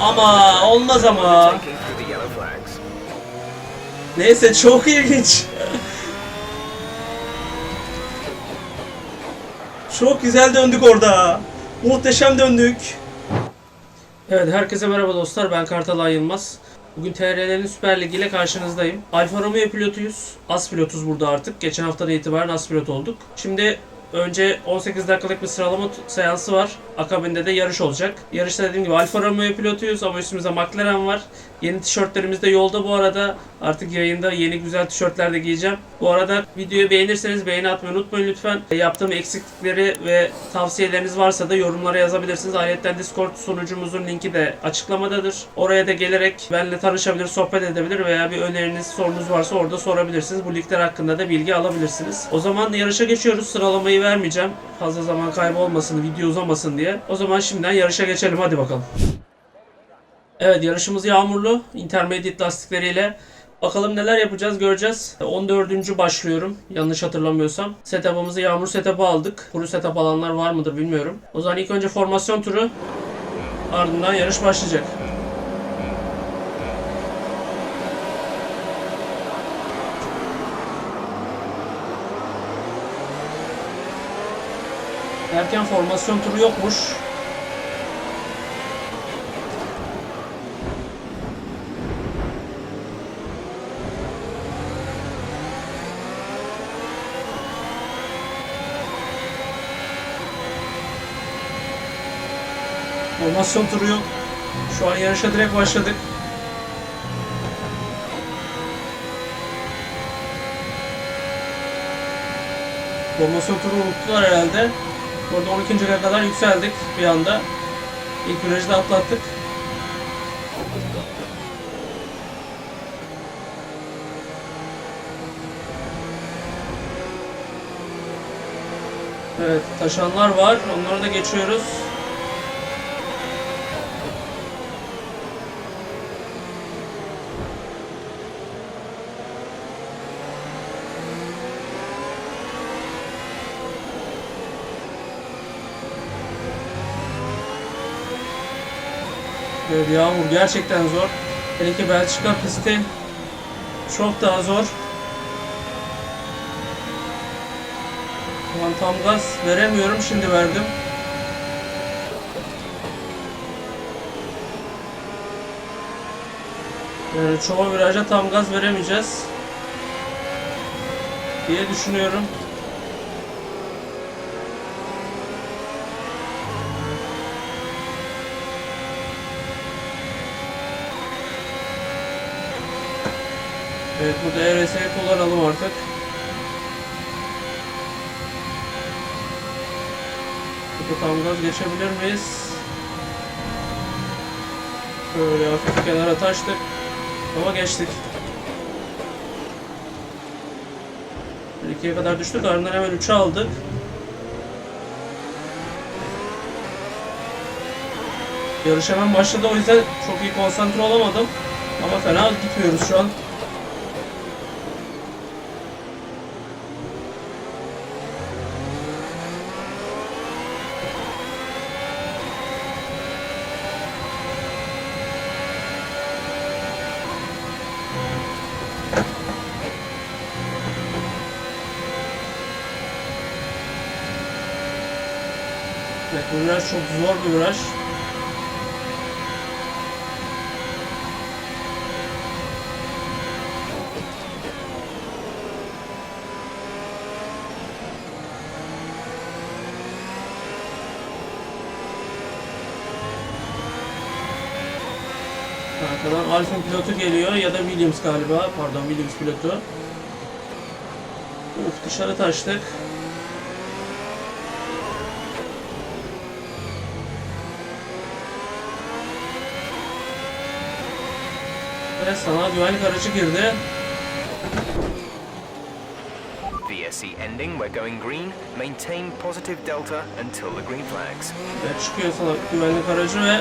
Ama olmaz ama. Neyse çok ilginç. Çok güzel döndük orada. Muhteşem döndük. Evet herkese merhaba dostlar ben Kartal Yılmaz. Bugün TRL'nin Süper Ligi ile karşınızdayım. Alfa Romeo pilotuyuz. As pilotuz burada artık. Geçen haftadan itibaren as pilot olduk. Şimdi önce 18 dakikalık bir sıralama seansı var. Akabinde de yarış olacak. Yarışta dediğim gibi Alfa Romeo pilotuyuz ama üstümüzde McLaren var. Yeni tişörtlerimiz de yolda bu arada. Artık yayında yeni güzel tişörtler de giyeceğim. Bu arada videoyu beğenirseniz beğeni atmayı unutmayın lütfen. Yaptığım eksiklikleri ve tavsiyeleriniz varsa da yorumlara yazabilirsiniz. Ayrıca Discord sunucumuzun linki de açıklamadadır. Oraya da gelerek benimle tanışabilir, sohbet edebilir veya bir öneriniz, sorunuz varsa orada sorabilirsiniz. Bu ligler hakkında da bilgi alabilirsiniz. O zaman yarışa geçiyoruz. Sıralamayı vermeyeceğim. Fazla zaman kaybı olmasın, video uzamasın diye. O zaman şimdiden yarışa geçelim. Hadi bakalım. Evet yarışımız yağmurlu. Intermediate lastikleriyle. Bakalım neler yapacağız göreceğiz. 14. başlıyorum yanlış hatırlamıyorsam. Setup'ımızı yağmur setup'ı aldık. Kuru setup alanlar var mıdır bilmiyorum. O zaman ilk önce formasyon turu ardından yarış başlayacak. Erken formasyon turu yokmuş. Formasyon turu. Şu an yarışa direkt başladık. Formasyon turu unuttular herhalde. Burada 12. aya kadar yükseldik bir anda. İlk virajı da atlattık. Evet, taşanlar var. Onları da geçiyoruz. Evet, yağmur gerçekten zor. Hele ki Belçika pisti çok daha zor. Şu tam gaz veremiyorum. Şimdi verdim. Yani çoğu viraja tam gaz veremeyeceğiz. Diye düşünüyorum. Evet burada ERS'yi kullanalım artık. Burada tam gaz geçebilir miyiz? Böyle hafif kenara taştık. Ama geçtik. 2'ye kadar düştük. Ardından hemen 3'e aldık. Yarış hemen başladı o yüzden çok iyi konsantre olamadım. Ama fena gitmiyoruz şu an. Evet, viraj çok zor bir viraj. Arkadan Alfa pilotu geliyor ya da Williams galiba. Pardon Williams pilotu. Uf dışarı taştık. Ve sana güvenlik aracı girdi. VSC ending, we're going green. Maintain positive delta until the green flags. Ve çıkıyor sana güvenlik aracı ve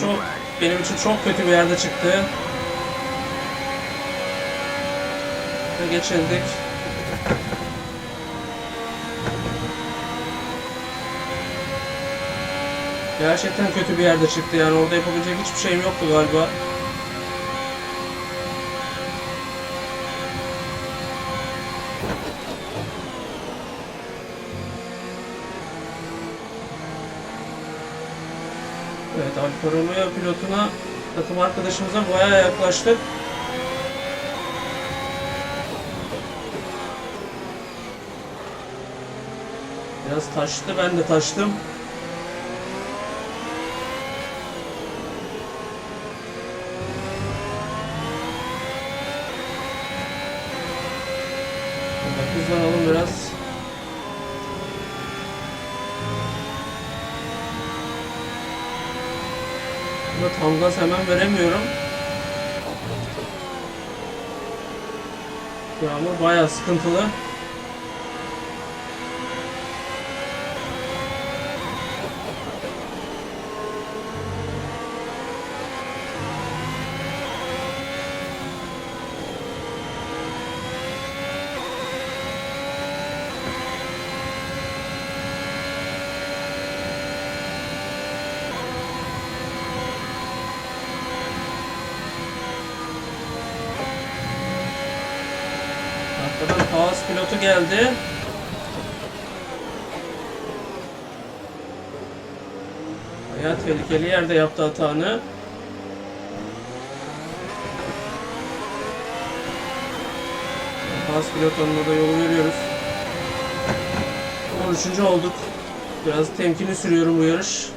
çok benim için çok kötü bir yerde çıktı. Ve geçildik. Gerçekten kötü bir yerde çıktı yani orada yapabilecek hiçbir şeyim yoktu galiba. Romeo pilotuna takım arkadaşımıza bayağı yaklaştık. Biraz taştı ben de taştım. Burada Hızlanalım biraz. Gaz hemen veremiyorum. Yağmur bayağı sıkıntılı. Arkadan Pilotu geldi. Bayağı tehlikeli yerde yaptı hatanı. Haas pilotununa da yolu veriyoruz. 13. olduk. Biraz temkinli sürüyorum bu yarış.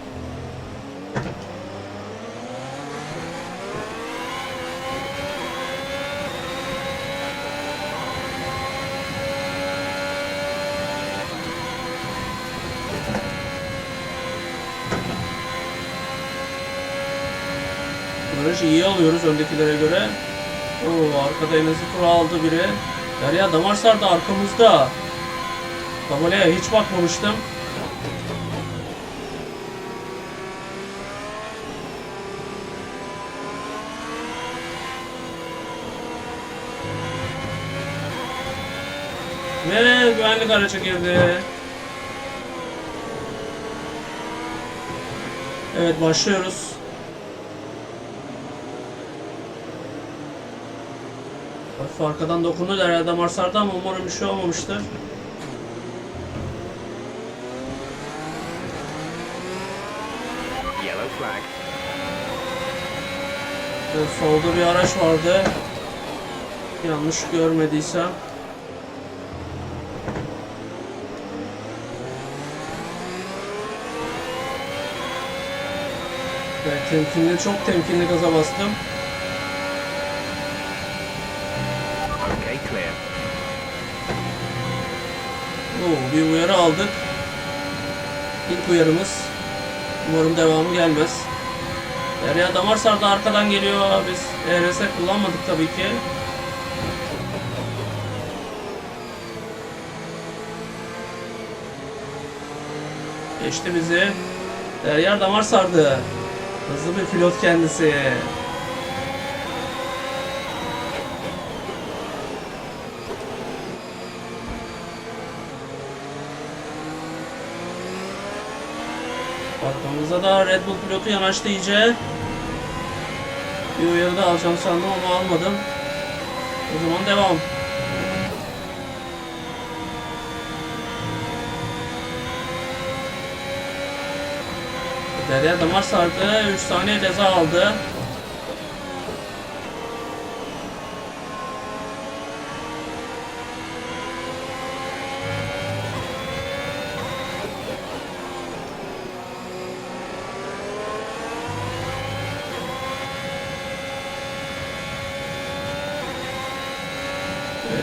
Barajı iyi alıyoruz öndekilere göre. Oo, arkada tura aldı biri. Derya Damarsar da arkamızda. Tabelaya hiç bakmamıştım. Ve güvenlik aracı girdi. Evet başlıyoruz. Hafif arkadan dokundu derya damar sardı ama umarım bir şey olmamıştır. Yellow flag. Ee, Solda bir araç vardı. Yanlış görmediysem. Evet, temkinli, çok temkinli gaza bastım. Bir uyarı aldık. İlk uyarımız. Umarım devamı gelmez. Derya Damarsar da arkadan geliyor. Biz ERS kullanmadık tabii ki. Geçti bizi. Derya damar sardı. Hızlı bir pilot kendisi. Arkamızda da Red Bull pilotu yanaştı iyice. Bir uyarı da alacağım sandım ama almadım. O zaman devam. Derya damar sardı. 3 saniye ceza aldı.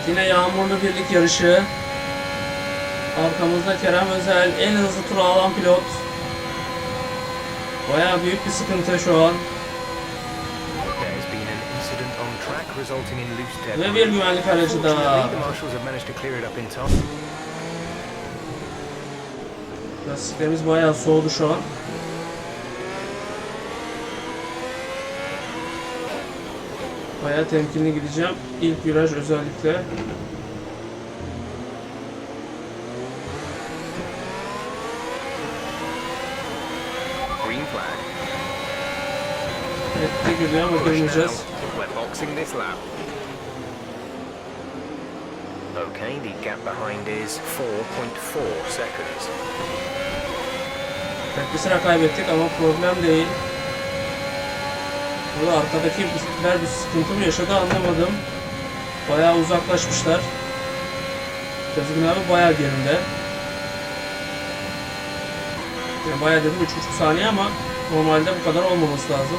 Yine yağmurlu birlik yarışı. Arkamızda Kerem Özel en hızlı tura alan pilot. Bayağı büyük bir sıkıntı şu an. Ve bir güvenlik aracı da. Fortunately, the marshals have managed to clear it up in time. Lastiklerimiz bayağı soğudu şu an. Bayağı temkinli gideceğim. İlk viraj özellikle. Evet, bir güzel ama görmeyeceğiz. Okay, the gap behind is 4.4 seconds. Bir sıra kaybettik ama problem değil. Burada arkadaki bisikletler bir sıkıntı mı yaşadı anlamadım. Bayağı uzaklaşmışlar. Sezgin abi bayağı geride. Yani bayağı dedim 3,5 saniye ama normalde bu kadar olmaması lazım.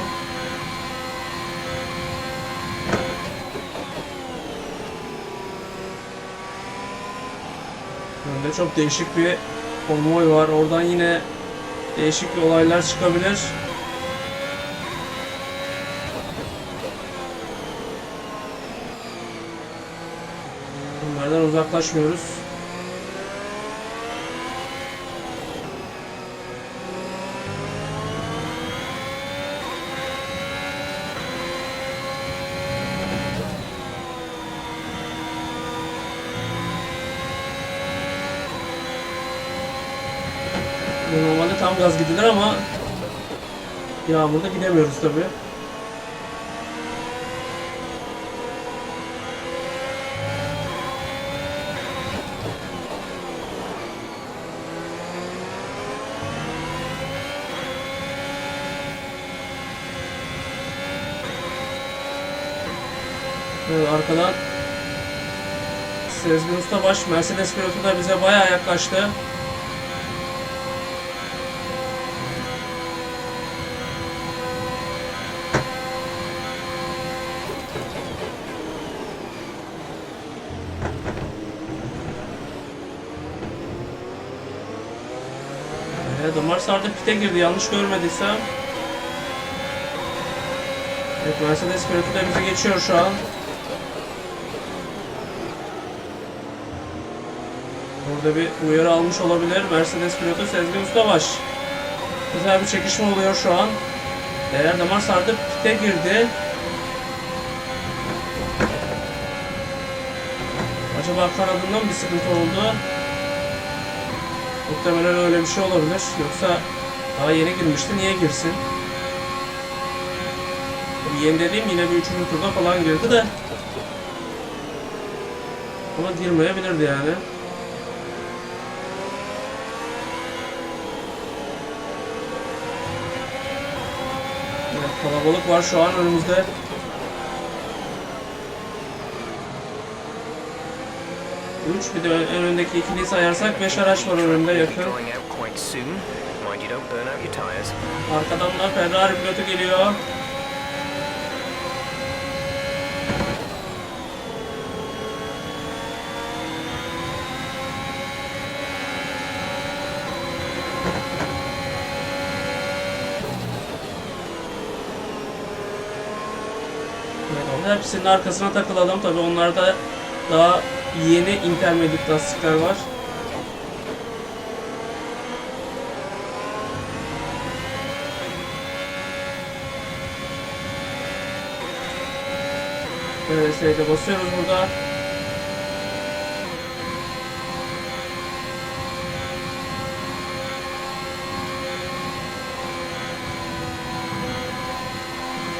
Önde çok değişik bir konvoy var. Oradan yine değişik olaylar çıkabilir. Bunlardan uzaklaşmıyoruz. Normalde tam gaz gidilir ama yağmurda gidemiyoruz tabi. Evet, arkadan Sezgin Ustabaş Mercedes pilotu da bize bayağı yaklaştı. Evet, Damar Sardı pite girdi yanlış görmediysem. Evet, Mercedes pilotu da bize geçiyor şu an. Burada bir uyarı almış olabilir. Mercedes pilotu Sezgin Ustabaş. Güzel bir çekişme oluyor şu an. Değer Damar Sardı pite girdi. Acaba kanadından bir sıkıntı oldu? Muhtemelen öyle bir şey olabilir. Yoksa daha yeni girmişti. Niye girsin? Yeni dediğim yine bir üçüncü turda falan girdi de. Ama girmeyebilirdi yani. Evet, kalabalık var şu an önümüzde. Üç bir de en öndeki ikiliyi sayarsak 5 araç var önümde yakın. Arkadan da Ferrari pilotu geliyor. Onun hepsinin arkasına takılalım. Tabi onlarda daha yeni intermediate lastikler var. Evet, şeyde basıyoruz burada.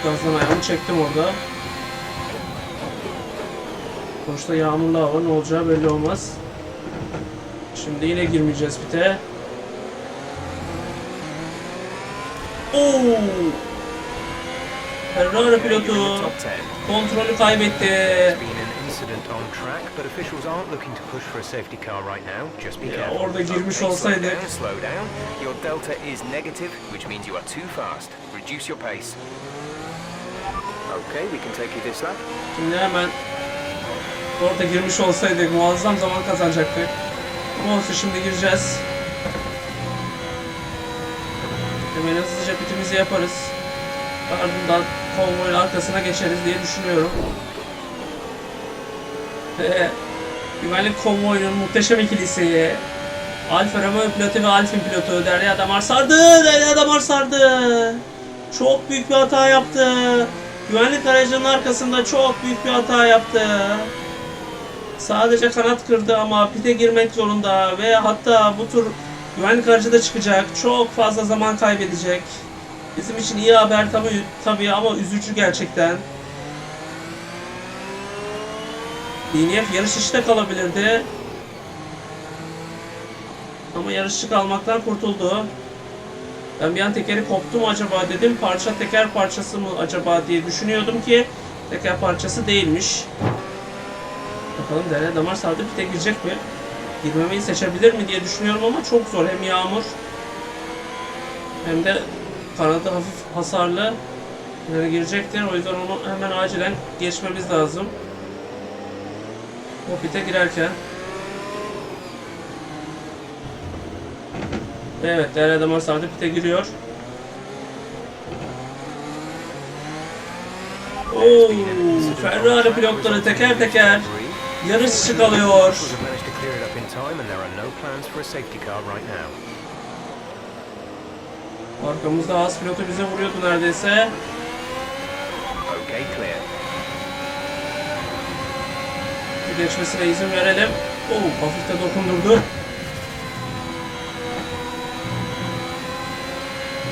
Gazdan ayağımı çektim orada. Sonuçta yağmurlu hava ne olacağı belli olmaz. Şimdi yine girmeyeceğiz pite. Oo! Ferrari pilotu You're in the top 10. kontrolü kaybetti. Ya orada girmiş down, slow down. Your delta is negative, which means you are too fast. Reduce your pace. Okay, we can take you this lap. Şimdi hemen orada girmiş olsaydık muazzam zaman kazanacaktık. Ama olsun şimdi gireceğiz. Hemen hızlıca pitimizi yaparız. Ardından konvoyun arkasına geçeriz diye düşünüyorum. Ve güvenlik konvoyunun muhteşem ikilisi Alfa Romeo pilotu ve Alfin pilotu Derya Damar sardı. Derya Damar sardı. Çok büyük bir hata yaptı. Güvenlik aracının arkasında çok büyük bir hata yaptı. Sadece kanat kırdı ama pite girmek zorunda ve hatta bu tur güvenlik aracı da çıkacak. Çok fazla zaman kaybedecek. Bizim için iyi haber tabii, tabii ama üzücü gerçekten. DNF yarış işte kalabilirdi. Ama yarışçı kalmaktan kurtuldu. Ben bir an tekeri koptu mu acaba dedim. Parça teker parçası mı acaba diye düşünüyordum ki teker parçası değilmiş. Bakalım dere damar sardı pite girecek mi? Girmemeyi seçebilir mi diye düşünüyorum ama çok zor. Hem yağmur hem de kanadı hafif hasarlı. Yani girecektir. O yüzden onu hemen acilen geçmemiz lazım. O pite girerken. Evet, değerli damar sardı pite giriyor. Oo, Ferrari pilotları teker teker yarışçı kalıyor. Arkamızda Haas pilotu bize vuruyordu neredeyse. Okay, clear. Geçmesine izin verelim. Oo, hafif de dokundurdu.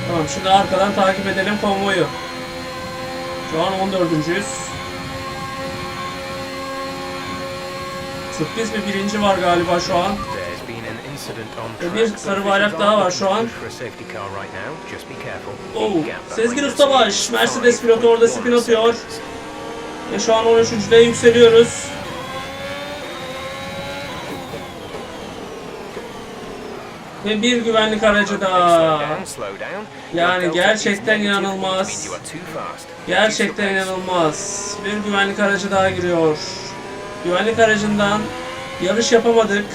Tamam, şimdi arkadan takip edelim konvoyu. Şu an 14.yüz. Sürpriz bir birinci var galiba şu an. Ve bir sarı bayrak daha var şu an. that Sezgin Ustabaş, Mercedes pilotu orada 5.1 spin atıyor. Ve şu an 13.de yükseliyoruz. Ve bir güvenlik aracı down. Yani gerçekten inanılmaz. Gerçekten inanılmaz. Bir güvenlik aracı daha giriyor. Güvenlik aracından yarış yapamadık.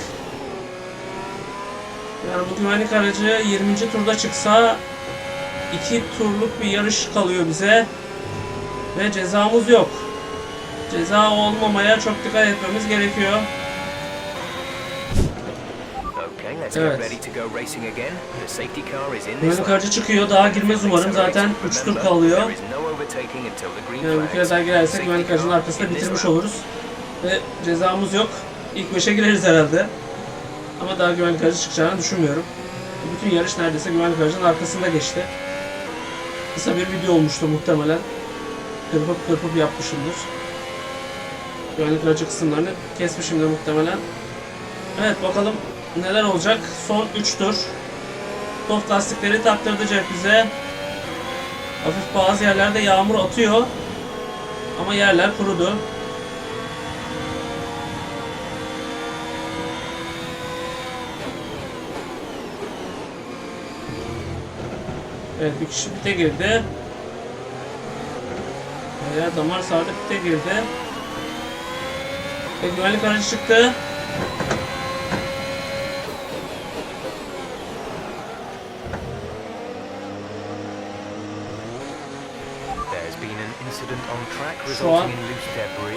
Yani bu güvenlik aracı 20. turda çıksa 2 turluk bir yarış kalıyor bize. Ve cezamız yok. Ceza olmamaya çok dikkat etmemiz gerekiyor. Evet. Güvenlik aracı çıkıyor. Daha girmez umarım. Zaten 3 tur kalıyor. Yani bir kere daha girersek güvenlik aracının arkasında bitirmiş oluruz. Ve cezamız yok. İlk 5'e gireriz herhalde. Ama daha güvenlik aracı çıkacağını düşünmüyorum. Bütün yarış neredeyse güvenlik aracının arkasında geçti. Kısa bir video olmuştu muhtemelen. Kırpıp kırpıp yapmışımdır. Güvenlik aracı kısımlarını kesmişimdir muhtemelen. Evet bakalım neler olacak. Son 3 tur. Soft lastikleri taktırdı cep bize. Hafif bazı yerlerde yağmur atıyor. Ama yerler kurudu. Evet bir kişi pite girdi. Veya damar sardı pite girdi. Ve güvenlik aracı çıktı. Şu an.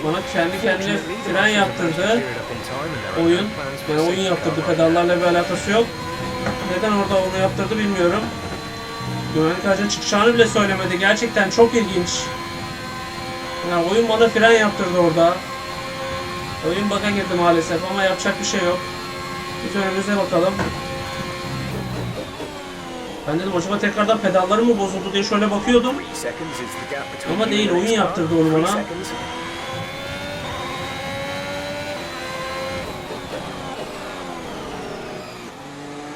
Bana kendi kendine fren yaptırdı. Oyun. Yani oyun yaptırdı. Pedallarla bir alakası yok. Neden orada onu yaptırdı bilmiyorum. Güvenlik aracının çıkacağını bile söylemedi. Gerçekten çok ilginç. Yani oyun bana fren yaptırdı orada. Oyun baka girdi maalesef ama yapacak bir şey yok. Biz önümüze bakalım. Ben dedim acaba tekrardan pedalları mı bozuldu diye şöyle bakıyordum. Ama değil, oyun yaptırdı onu bana.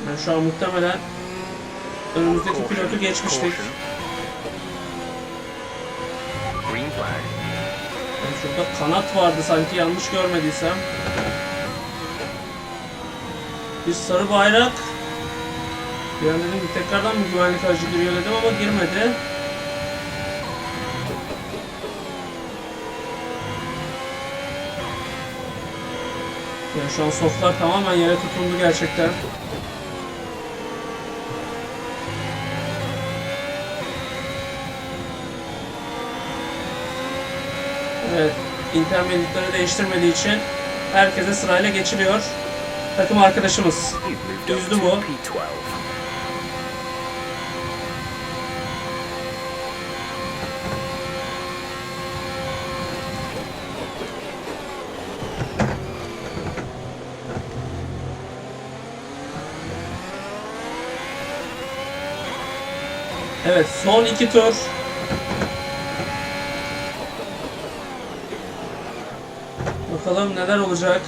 Yani şu an muhtemelen önümüzdeki pilotu geçmiştik. Yani şurada kanat vardı sanki yanlış görmediysem. Bir sarı bayrak. Bir an dedim ki tekrardan mı güvenlik aracı giriyor dedim ama girmedi. Yani şu an softlar tamamen yere tutundu gerçekten. Evet, intermediatları değiştirmediği için herkese sırayla geçiliyor. Takım arkadaşımız. Üzdü bu. P12. Evet son iki tur. Bakalım neler olacak.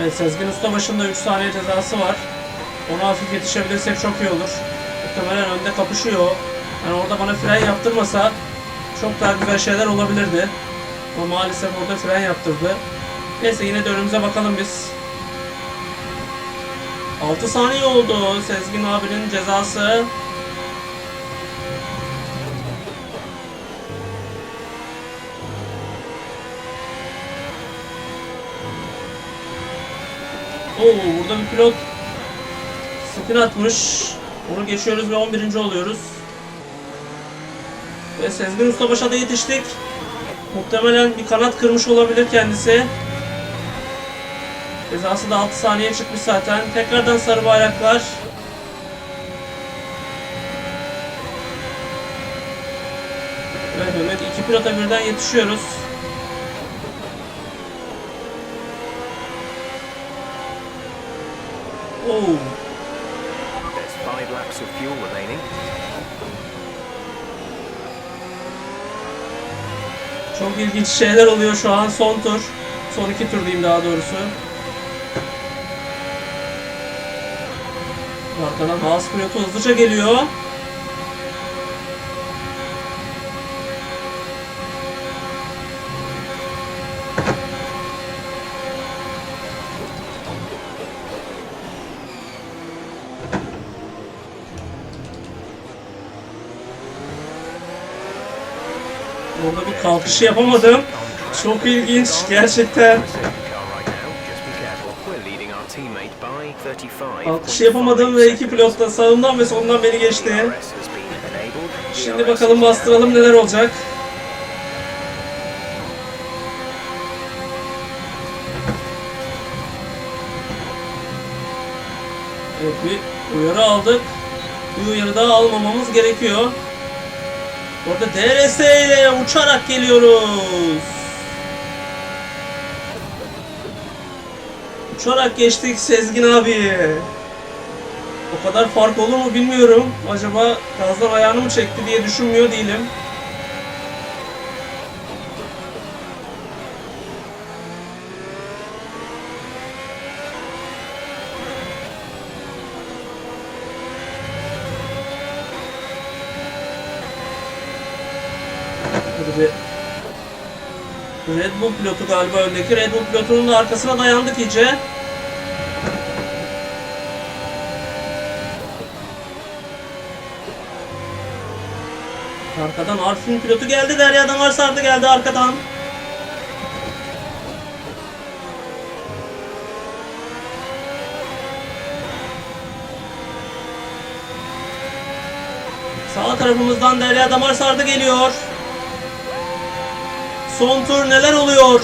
Evet Sezgin Usta başında 3 saniye cezası var. Ona hafif yetişebilirsek çok iyi olur. Muhtemelen önde kapışıyor. Yani orada bana fren yaptırmasa çok daha güzel şeyler olabilirdi. Ama maalesef orada fren yaptırdı. Neyse yine de önümüze bakalım biz. 6 saniye oldu Sezgin abinin cezası. Oo burada bir pilot spin atmış. Onu geçiyoruz ve 11. oluyoruz. Ve Sezgin Ustabaş'a da yetiştik. Muhtemelen bir kanat kırmış olabilir kendisi. Cezası da 6 saniye çıkmış zaten. Tekrardan sarı bayraklar. Evet Mehmet iki pilota birden yetişiyoruz. Oo. There's five laps of fuel remaining. Çok ilginç şeyler oluyor şu an. Son tur. Son iki tur diyeyim daha doğrusu. Arkadan Haas pilotu hızlıca geliyor. Orada bir kalkışı yapamadım. Çok ilginç gerçekten. Safety car right now. Just be careful. We're leading our teammate by 35. Kalkışı yapamadım ve iki pilot da sağımdan ve solumdan beni geçti. Şimdi bakalım bastıralım neler olacak. Evet bir uyarı aldık. Bir uyarı daha almamamız gerekiyor. Orada DRS ile uçarak geliyoruz. Uçarak geçtik Sezgin abi. O kadar fark olur mu bilmiyorum. Acaba gazdan ayağını mı çekti diye düşünmüyor değilim. Hadi bir Red Bull pilotu galiba öndeki. Red Bull pilotunun da arkasına dayandık iyice. Arkadan Arfin pilotu geldi. Derya Damar sardı geldi arkadan. Sağ tarafımızdan Derya Damar sardı geliyor. Son tur neler oluyor?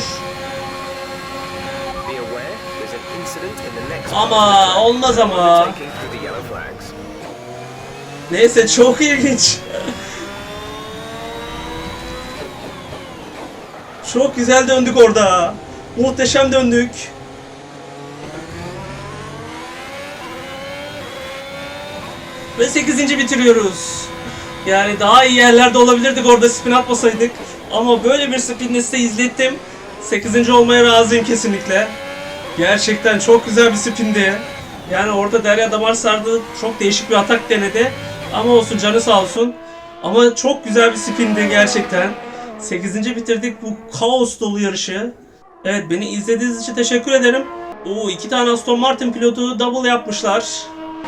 Ama olmaz ama. Neyse çok ilginç. Çok güzel döndük orada. Muhteşem döndük. Ve 8. bitiriyoruz. Yani daha iyi yerlerde olabilirdik orada spin atmasaydık. Ama böyle bir spinle size izlettim. 8. olmaya razıyım kesinlikle. Gerçekten çok güzel bir spindi. Yani orada Derya Damar sardı. Çok değişik bir atak denedi. Ama olsun canı sağ olsun. Ama çok güzel bir spindi gerçekten. 8. bitirdik bu kaos dolu yarışı. Evet beni izlediğiniz için teşekkür ederim. Oo iki tane Aston Martin pilotu double yapmışlar.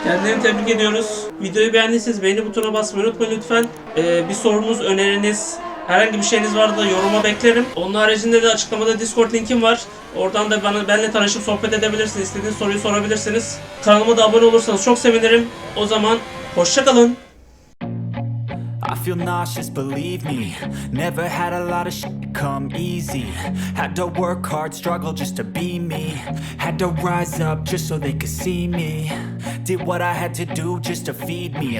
Kendilerini tebrik ediyoruz. Videoyu beğendiyseniz beğeni butonuna basmayı unutmayın lütfen. Ee, bir sorunuz, öneriniz, herhangi bir şeyiniz varsa da yoruma beklerim. Onun haricinde de açıklamada Discord linkim var. Oradan da bana benimle tanışıp sohbet edebilirsiniz. İstediğiniz soruyu sorabilirsiniz. Kanalıma da abone olursanız çok sevinirim. O zaman hoşçakalın. I feel nauseous, believe me. Never had a lot of shit come easy. Had to work hard, struggle just to be me. Had to rise up just so they could see me. Did what I had to do just to feed me.